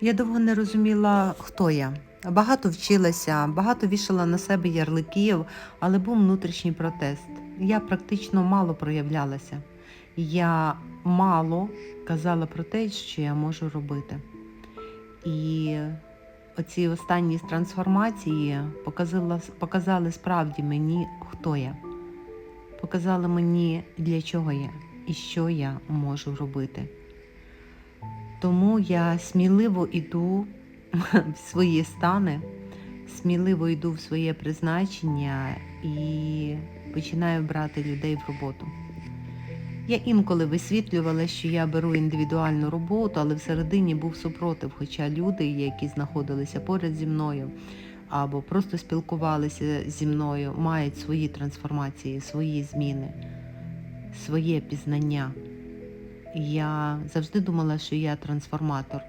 Я довго не розуміла, хто я. Багато вчилася, багато вішала на себе ярликів, але був внутрішній протест. Я практично мало проявлялася. Я мало казала про те, що я можу робити. І оці останні трансформації показали, показали справді мені, хто я. Показали мені, для чого я і що я можу робити. Тому я сміливо йду в свої стани, сміливо йду в своє призначення і починаю брати людей в роботу. Я інколи висвітлювала, що я беру індивідуальну роботу, але всередині був супротив, хоча люди, які знаходилися поряд зі мною або просто спілкувалися зі мною, мають свої трансформації, свої зміни, своє пізнання. Я завжди думала, що я трансформатор.